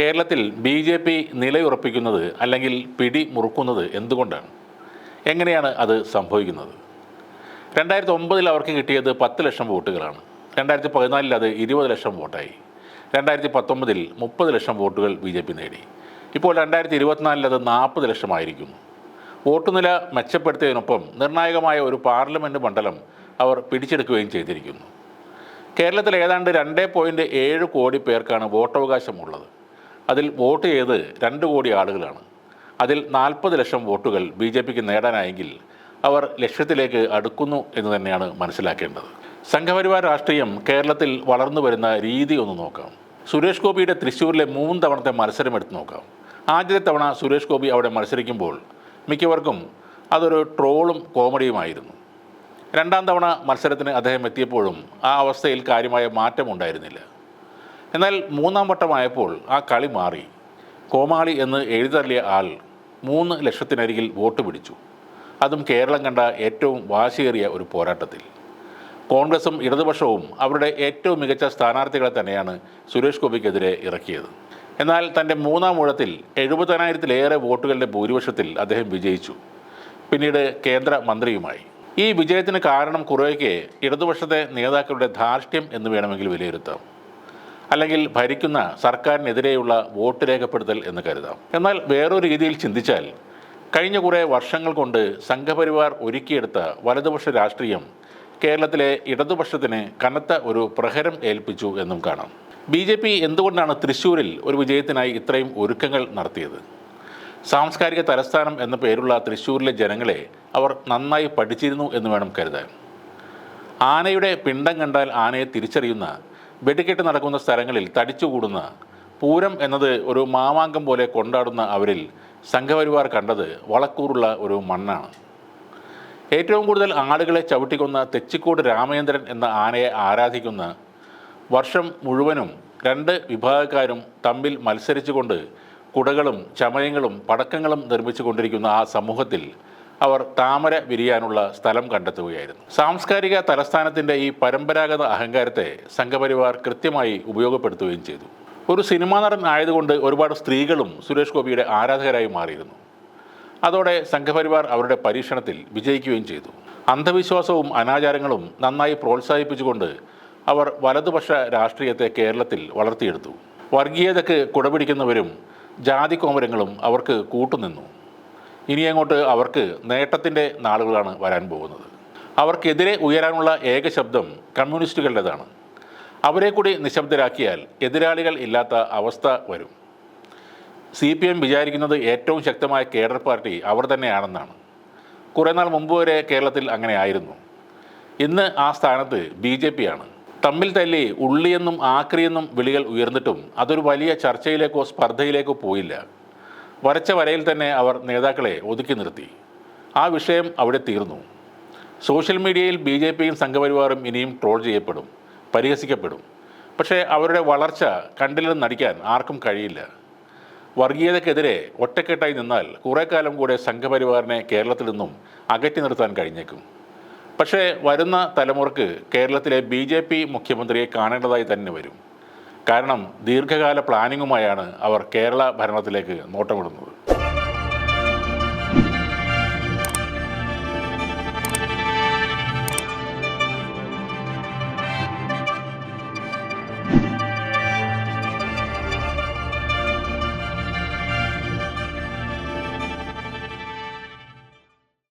കേരളത്തിൽ B J P നിലയുറപ്പിക്കുന്നത് അല്ലെങ്കിൽ പിടി മുറുക്കുന്നത് എന്തുകൊണ്ടാണ്? എങ്ങനെയാണ് അത് സംഭവിക്കുന്നത്? രണ്ടായിരത്തി ഒമ്പതിൽ അവർക്ക് കിട്ടിയത് പത്ത് ലക്ഷം വോട്ടുകളാണ്. രണ്ടായിരത്തി പതിനാലിൽ അത് ഇരുപത് ലക്ഷം വോട്ടായി. രണ്ടായിരത്തി പത്തൊമ്പതിൽ മുപ്പത് ലക്ഷം വോട്ടുകൾ ബി ജെ പി നേടി. ഇപ്പോൾ രണ്ടായിരത്തി ഇരുപത്തിനാലിൽ അത് നാൽപ്പത് ലക്ഷമായിരിക്കുന്നു. വോട്ടുനില മെച്ചപ്പെടുത്തിയതിനൊപ്പം നിർണായകമായ ഒരു പാർലമെന്റ് മണ്ഡലം അവർ പിടിച്ചെടുക്കുകയും ചെയ്തിരിക്കുന്നു. കേരളത്തിൽ ഏതാണ്ട് രണ്ട് പോയിന്റ് ഏഴ് കോടി പേർക്കാണ് വോട്ടവകാശമുള്ളത്. അതിൽ വോട്ട് ചെയ്ത് രണ്ട് കോടി ആളുകളാണ്. അതിൽ നാൽപ്പത് ലക്ഷം വോട്ടുകൾ ബി ജെ പിക്ക് നേടാനായെങ്കിൽ അവർ ലക്ഷ്യത്തിലേക്ക് അടുക്കുന്നു എന്ന് തന്നെയാണ് മനസ്സിലാക്കേണ്ടത്. സംഘപരിവാർ രാഷ്ട്രീയം കേരളത്തിൽ വളർന്നു വരുന്ന രീതി ഒന്ന് നോക്കാം. സുരേഷ് ഗോപിയുടെ തൃശ്ശൂരിലെ മൂന്ന് തവണത്തെ മത്സരം എടുത്ത് നോക്കാം. ആദ്യത്തെ തവണ സുരേഷ് ഗോപി അവിടെ മത്സരിക്കുമ്പോൾ മിക്കവർക്കും അതൊരു ട്രോളും കോമഡിയുമായിരുന്നു. രണ്ടാം തവണ മത്സരത്തിന് അദ്ദേഹം എത്തിയപ്പോഴും ആ അവസ്ഥയിൽ കാര്യമായ മാറ്റമുണ്ടായിരുന്നില്ല. എന്നാൽ മൂന്നാം വട്ടമായപ്പോൾ ആ കളി മാറി. കോമാളി എന്ന് എഴുതള്ളിയ ആൾ മൂന്ന് ലക്ഷത്തിനരികിൽ വോട്ട് പിടിച്ചു. അതും കേരളം കണ്ട ഏറ്റവും വാശിയേറിയ ഒരു പോരാട്ടത്തിൽ. കോൺഗ്രസും ഇടതുപക്ഷവും അവരുടെ ഏറ്റവും മികച്ച സ്ഥാനാർത്ഥികളെ തന്നെയാണ് സുരേഷ് ഗോപിക്കെതിരെ ഇറക്കിയത്. എന്നാൽ തന്റെ മൂന്നാം ഊഴത്തിൽ എഴുപതിനായിരത്തിലേറെ വോട്ടുകളുടെ ഭൂരിപക്ഷത്തിൽ അദ്ദേഹം വിജയിച്ചു. പിന്നീട് കേന്ദ്ര മന്ത്രിയുമായി. ഈ വിജയത്തിന് കാരണം കുറേയൊക്കെ ഇടതുപക്ഷത്തെ നേതാക്കളുടെ ധാർഷ്ട്യം എന്ന് വേണമെങ്കിൽ വിലയിരുത്താം. അല്ലെങ്കിൽ ഭരിക്കുന്ന സർക്കാരിനെതിരെയുള്ള വോട്ട് രേഖപ്പെടുത്തൽ എന്ന് കരുതാം. എന്നാൽ വേറൊരു രീതിയിൽ ചിന്തിച്ചാൽ കഴിഞ്ഞ കുറേ വർഷങ്ങൾ കൊണ്ട് സംഘപരിവാർ ഒരുക്കിയെടുത്ത വലതുപക്ഷ രാഷ്ട്രീയം കേരളത്തിലെ ഇടതുപക്ഷത്തിന് കനത്ത ഒരു പ്രഹരം ഏൽപ്പിച്ചു എന്നും കാണാം. ബി ജെ പി എന്തുകൊണ്ടാണ് തൃശ്ശൂരിൽ ഒരു വിജയത്തിനായി ഇത്രയും ഒരുക്കങ്ങൾ നടത്തിയത്? സാംസ്കാരിക തലസ്ഥാനം എന്ന പേരുള്ള തൃശ്ശൂരിലെ ജനങ്ങളെ അവർ നന്നായി പഠിച്ചിരുന്നു എന്ന് വേണം കരുതാൻ. ആനയുടെ പിണ്ടം കണ്ടാൽ ആനയെ തിരിച്ചറിയുന്ന വെടിക്കെട്ട് നടക്കുന്ന സ്ഥലങ്ങളിൽ തടിച്ചുകൂടുന്ന പൂരം എന്നത് ഒരു മാമാങ്കം പോലെ കൊണ്ടാടുന്ന അവരിൽ സംഘപരിവാർ കണ്ടത് വളക്കൂറുള്ള ഒരു മണ്ണാണ്. ഏറ്റവും കൂടുതൽ ആളുകളെ ചവിട്ടിക്കൊന്ന തെച്ചിക്കോട് രാമചന്ദ്രൻ എന്ന ആനയെ ആരാധിക്കുന്ന വർഷം മുഴുവനും രണ്ട് വിഭാഗക്കാരും തമ്മിൽ മത്സരിച്ചുകൊണ്ട് കുടകളും ചമയങ്ങളും പടക്കങ്ങളും നിർമ്മിച്ചു കൊണ്ടിരിക്കുന്ന ആ സമൂഹത്തിൽ അവർ താമര വിരിയാനുള്ള സ്ഥലം കണ്ടെത്തുകയായിരുന്നു. സാംസ്കാരിക തലസ്ഥാനത്തിന്റെ ഈ പരമ്പരാഗത അഹങ്കാരത്തെ സംഘപരിവാർ കൃത്യമായി ഉപയോഗപ്പെടുത്തുകയും ചെയ്തു. ഒരു സിനിമാ നടൻ ആയതുകൊണ്ട് ഒരുപാട് സ്ത്രീകളും സുരേഷ് ഗോപിയുടെ ആരാധകരായി മാറിയിരുന്നു. അതോടെ സംഘപരിവാർ അവരുടെ പരീക്ഷണത്തിൽ വിജയിക്കുകയും ചെയ്തു. അന്ധവിശ്വാസവും അനാചാരങ്ങളും നന്നായി പ്രോത്സാഹിപ്പിച്ചുകൊണ്ട് അവർ വലതുപക്ഷ രാഷ്ട്രീയത്തെ കേരളത്തിൽ വളർത്തിയെടുത്തു. വർഗീയതയ്ക്ക് കുടപിടിക്കുന്നവരും ജാതി കോമരങ്ങളും അവർക്ക് കൂട്ടുനിന്നു. ഇനി അങ്ങോട്ട് അവർക്ക് നേട്ടത്തിന്റെ നാളുകളാണ് വരാൻ പോകുന്നത്. അവർക്കെതിരെ ഉയരാനുള്ള ഏക ശബ്ദം കമ്മ്യൂണിസ്റ്റുകളുടേതാണ്. അവരെ കൂടി നിശബ്ദരാക്കിയാൽ എതിരാളികൾ ഇല്ലാത്ത അവസ്ഥ വരും. സി പി എം വിചാരിക്കുന്നത് ഏറ്റവും ശക്തമായ കേഡർ പാർട്ടി അവർ തന്നെയാണെന്നാണ്. കുറേ നാൾ മുമ്പ് വരെ കേരളത്തിൽ അങ്ങനെ ആയിരുന്നു. ഇന്ന് ആ സ്ഥാനത്ത് ബി ജെ പി ആണ്. തമ്മിൽ തല്ലി ഉള്ളിയെന്നും ആക്രിയെന്നും വിളികൾ ഉയർന്നിട്ടും അതൊരു വലിയ ചർച്ചയിലേക്കോ സ്പർദ്ധയിലേക്കോ പോയില്ല. വരച്ച വരയിൽ തന്നെ അവർ നേതാക്കളെ ഒതുക്കി നിർത്തി. ആ വിഷയം അവിടെ തീർന്നു. സോഷ്യൽ മീഡിയയിൽ ബി ജെ പിയും സംഘപരിവാറും ഇനിയും ട്രോൾ ചെയ്യപ്പെടും പരിഹസിക്കപ്പെടും. പക്ഷേ അവരുടെ വളർച്ച കണ്ടില്ലെന്ന് നടിക്കാൻ ആർക്കും കഴിയില്ല. വർഗീയതയ്ക്കെതിരെ ഒറ്റക്കെട്ടായി നിന്നാൽ കുറേ കാലം കൂടെ സംഘപരിവാറിനെ കേരളത്തിൽ നിന്നും അകറ്റി നിർത്താൻ കഴിഞ്ഞേക്കും. പക്ഷേ വരുന്ന തലമുറയ്ക്ക് കേരളത്തിലെ ബി മുഖ്യമന്ത്രിയെ കാണേണ്ടതായി തന്നെ വരും. കാരണം ദീർഘകാല പ്ലാനിങ്ങുമായാണ് അവർ കേരള ഭരണത്തിലേക്ക് നോട്ടമിടുന്നത്.